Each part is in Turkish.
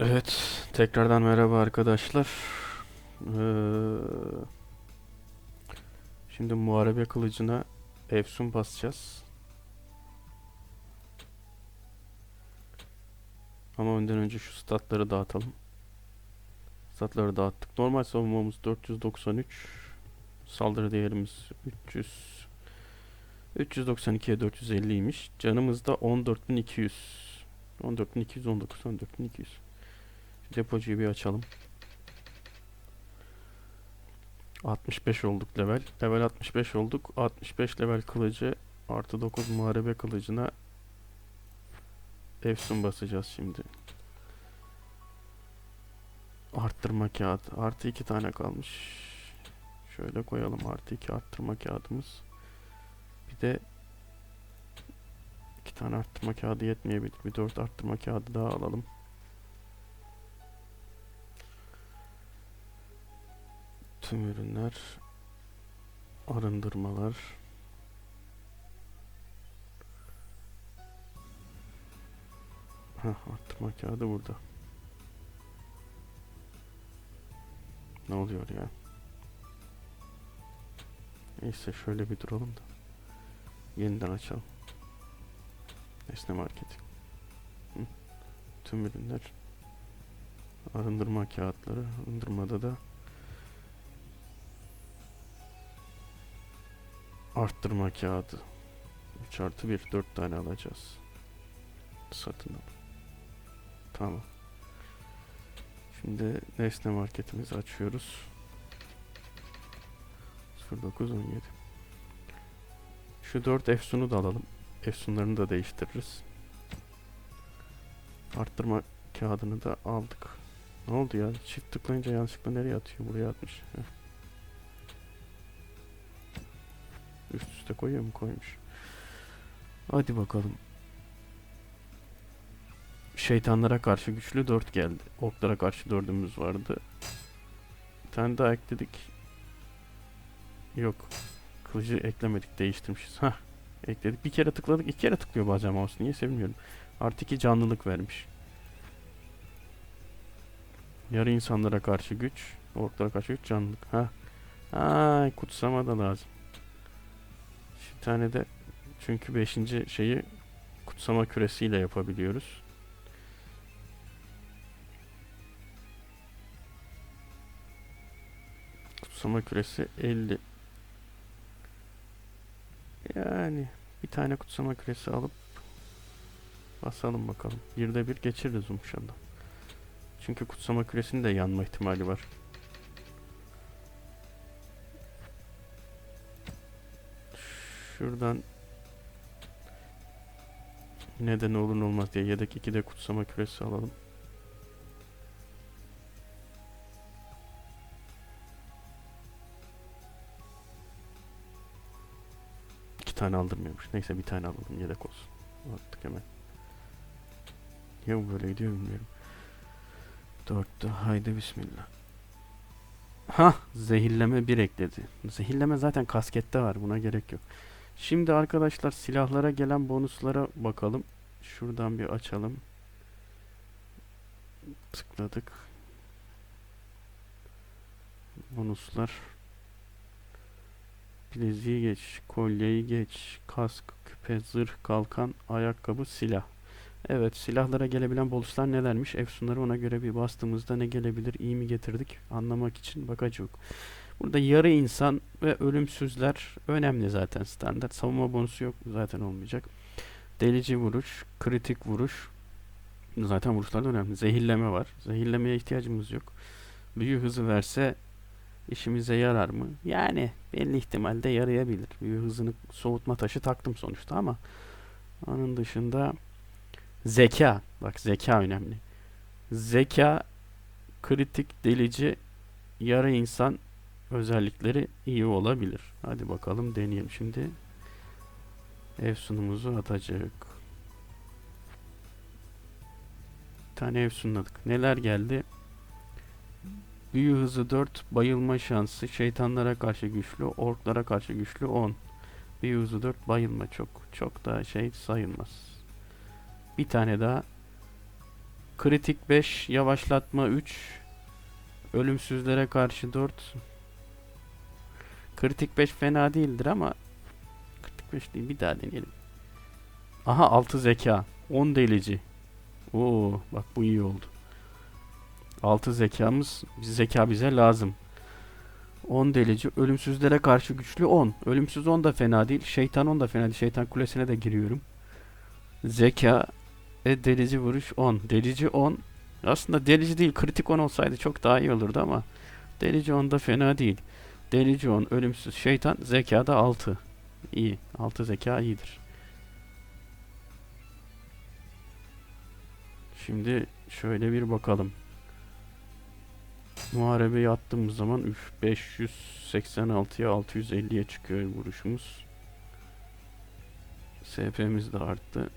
Evet, tekrardan merhaba arkadaşlar. Ee, şimdi muharebe kılıcına Efsun basacağız. Ama önden önce şu statları dağıtalım. Statları dağıttık. Normal savunmamız 493. Saldırı değerimiz 300. 392'ye 450'ymiş. Canımız da 14200. 14219, 14200. Depocuyu bir açalım. 65 olduk level. Level 65 olduk. 65 level kılıcı artı 9 muharebe kılıcına Efsun basacağız şimdi. Arttırma kağıdı. Artı 2 tane kalmış. Şöyle koyalım artı 2 arttırma kağıdımız. Bir de iki tane arttırma kağıdı yetmeyebilir. Bir 4 arttırma kağıdı daha alalım. Tüm ürünler arındırmalar Heh, arttırma kağıdı burada. Ne oluyor ya? Neyse şöyle bir duralım da. Yeniden açalım. Nesne marketing. Hı. Tüm ürünler arındırma kağıtları. Arındırmada da Arttırma kağıdı. 3 artı 1. 4 tane alacağız. Satın al. Tamam. Şimdi nesne marketimizi açıyoruz. 0917. Şu 4 efsunu da alalım. Efsunlarını da değiştiririz. Arttırma kağıdını da aldık. Ne oldu ya? Çift tıklayınca yanlışlıkla nereye atıyor? Buraya atmış. Heh. Üst üste koyuyor mu? Koymuş. Hadi bakalım. Şeytanlara karşı güçlü 4 geldi. Oklara karşı 4'ümüz vardı. Bir tane daha ekledik. Yok. Kılıcı eklemedik. Değiştirmişiz. Hah. Ekledik. Bir kere tıkladık. iki kere tıklıyor bazen mouse. Niye sevmiyorum. Artı 2 canlılık vermiş. Yarı insanlara karşı güç. Orklara karşı güç canlılık. Ha. Ay kutsama da lazım. Bir tane de çünkü 5. şeyi kutsama küresiyle yapabiliyoruz. Kutsama küresi 50. Yani bir tane kutsama küresi alıp basalım bakalım. Birde bir geçiririz inşallah. Çünkü kutsama küresinin de yanma ihtimali var. Şuradan neden olur olmaz diye yedek 2'de kutsama küresi alalım. İki tane aldırmıyormuş. Neyse bir tane alalım yedek olsun. Attık hemen. Niye bu böyle gidiyor bilmiyorum. Dörtte haydi bismillah. Ha zehirleme bir ekledi. Zehirleme zaten kaskette var buna gerek yok. Şimdi arkadaşlar silahlara gelen bonuslara bakalım. Şuradan bir açalım. Tıkladık. Bonuslar. Bileziği geç, kolyeyi geç, kask, küpe, zırh, kalkan, ayakkabı, silah. Evet, silahlara gelebilen bonuslar nelermiş? Efsunları ona göre bir bastığımızda ne gelebilir? İyi mi getirdik? Anlamak için bakacak. Burada yarı insan ve ölümsüzler önemli zaten standart. Savunma bonusu yok zaten olmayacak. Delici vuruş, kritik vuruş. Zaten vuruşlar da önemli. Zehirleme var. Zehirlemeye ihtiyacımız yok. Büyü hızı verse işimize yarar mı? Yani belli ihtimalde yarayabilir. Büyü hızını soğutma taşı taktım sonuçta ama onun dışında zeka. Bak zeka önemli. Zeka, kritik, delici, yarı insan özellikleri iyi olabilir. Hadi bakalım deneyelim şimdi. Ev sunumuzu atacak. Bir tane ev sunladık. Neler geldi? Büyü hızı 4, bayılma şansı, şeytanlara karşı güçlü, orklara karşı güçlü 10. Büyü hızı 4, bayılma çok. Çok da şey sayılmaz. Bir tane daha Kritik 5, yavaşlatma 3, ölümsüzlere karşı 4. Kritik 5 fena değildir ama kritik 5 değil bir daha deneyelim. Aha 6 zeka, 10 delici. Oo bak bu iyi oldu. 6 zekamız, zeka bize lazım. 10 delici, ölümsüzlere karşı güçlü 10. Ölümsüz 10 da fena değil, şeytan 10 da fena değil. Şeytan kulesine de giriyorum. Zeka, e, delici vuruş 10. Delici 10. Aslında delici değil kritik 10 olsaydı çok daha iyi olurdu ama delici 10 da fena değil. Delici 10 ölümsüz şeytan zeka da 6. İyi. 6 zeka iyidir. Şimdi şöyle bir bakalım. Muharebeyi attığımız zaman üf 586'ya 650'ye çıkıyor vuruşumuz. SP'miz de arttı.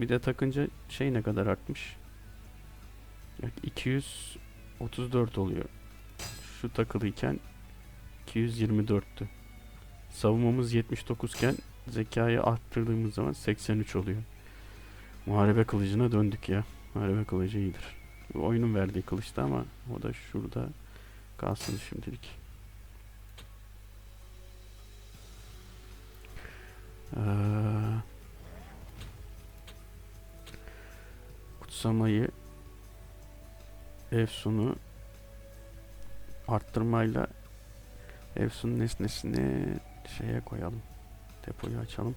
Bir de takınca şey ne kadar artmış? Yak 234 oluyor. Şu takılıyken 224'tü. Savunmamız 79 iken zekayı arttırdığımız zaman 83 oluyor. Muharebe kılıcına döndük ya. Muharebe kılıcı iyidir. Bu oyunun verdiği kılıçtı ama o da şurada kalsın şimdilik. Ee, kutsamayı Efsun'u arttırmayla Efsun nesnesini şeye koyalım. Depoyu açalım.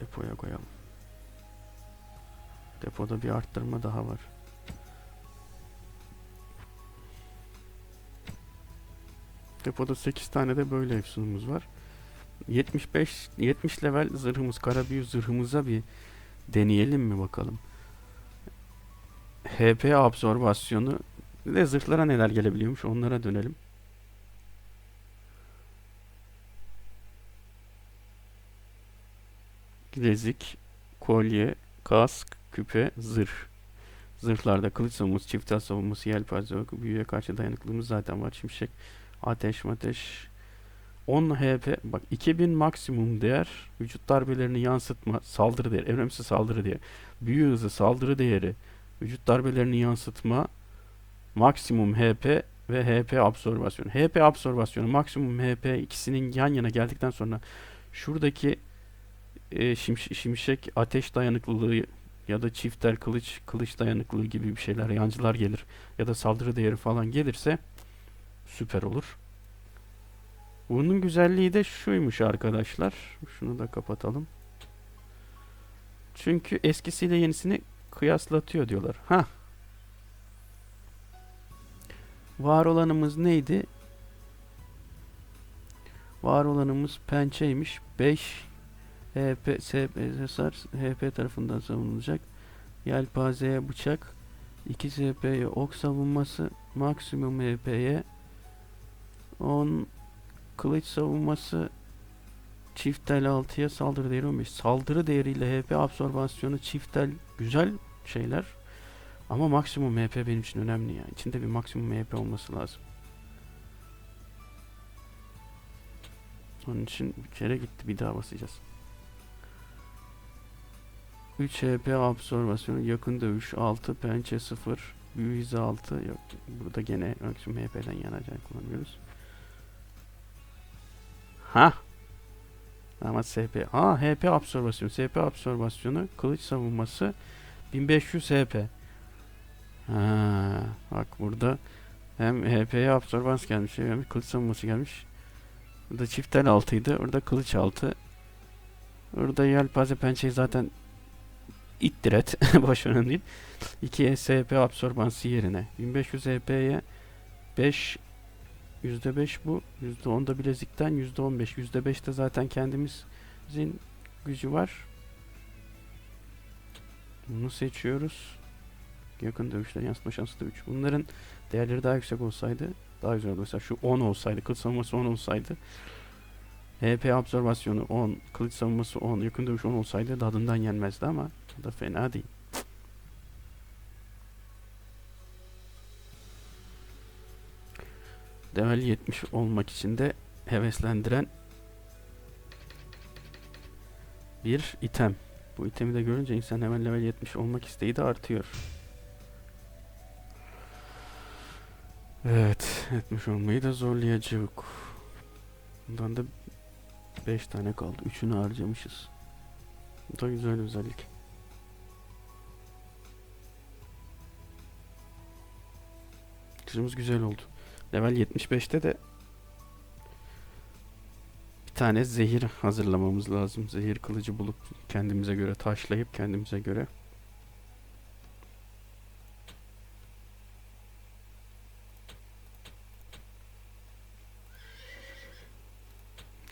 Depoya koyalım. Depoda bir arttırma daha var. Depoda 8 tane de böyle Efsun'umuz var. 75 70 level zırhımız, kara büyü zırhımıza bir deneyelim mi bakalım. HP absorbasyonu de zırhlara neler gelebiliyormuş onlara dönelim. Bilezik, kolye, kask, küpe, zırh. Zırhlarda kılıç savunması, çift at savunması, yelpaze, büyüye karşı dayanıklılığımız zaten var. Şimşek, ateş, ateş. 10 HP, bak 2000 maksimum değer, vücut darbelerini yansıtma, saldırı değeri, evremsi saldırı değeri, büyü hızı, saldırı değeri, vücut darbelerini yansıtma, maksimum HP ve HP absorbasyonu. HP absorbasyonu, maksimum HP ikisinin yan yana geldikten sonra şuradaki e, şimş- şimşek ateş dayanıklılığı ya da çifter kılıç kılıç dayanıklılığı gibi bir şeyler yancılar gelir ya da saldırı değeri falan gelirse süper olur. Bunun güzelliği de şuymuş arkadaşlar. Şunu da kapatalım. Çünkü eskisiyle yenisini kıyaslatıyor diyorlar. Ha. Var olanımız neydi? Var olanımız pençeymiş. 5 HP, SP, hasar HP tarafından savunulacak. Yelpazeye bıçak. 2 SP'ye ok savunması. Maksimum HP'ye 10 kılıç savunması. Çiftel 6'ya saldırı değeri 15. Saldırı değeriyle HP absorbasyonu çiftel güzel şeyler. Ama maksimum HP benim için önemli ya. İçinde bir maksimum HP olması lazım. Onun için bir kere gitti bir daha basacağız. 3 HP absorbasyonu, yakın dövüş 6, pençe 0, büyü hızı 6. Yok, burada gene maksimum HP'den yanacak kullanıyoruz. Ha. Ama SP. Aa HP absorbasyonu. SP absorbasyonu, kılıç savunması 1500 HP. Ha, bak burada hem HP'ye absorbans gelmiş hem kılıç savunması gelmiş. Burada çiftel 6'ydı. Orada kılıç 6. Orada yelpaze pençeyi zaten ittir et. Boş önemli değil. 2 SP absorbansı yerine 1500 HP'ye 5 %5 bu. %10 da bilezikten %15. %5 de zaten kendimizin gücü var. Bunu seçiyoruz. Yakın dövüşler yansıtma şansı da 3. Bunların değerleri daha yüksek olsaydı daha güzel olurdu. Mesela şu 10 olsaydı, kılıç savunması 10 olsaydı HP absorbasyonu 10, kılıç savunması 10, yakın dövüş 10 olsaydı tadından yenmezdi ama da fena değil. Level 70 olmak için de heveslendiren bir item. Bu itemi de görünce insan hemen level 70 olmak isteği de artıyor. Evet, 70 olmayı da zorlayacak. Bundan da 5 tane kaldı. 3'ünü harcamışız. Bu da güzel özellik. Kızımız güzel oldu. Level 75'te de bir tane zehir hazırlamamız lazım. Zehir kılıcı bulup kendimize göre taşlayıp kendimize göre.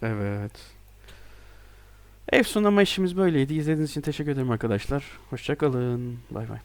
Evet. Ev sunama işimiz böyleydi. İzlediğiniz için teşekkür ederim arkadaşlar. Hoşça kalın. Bay bay.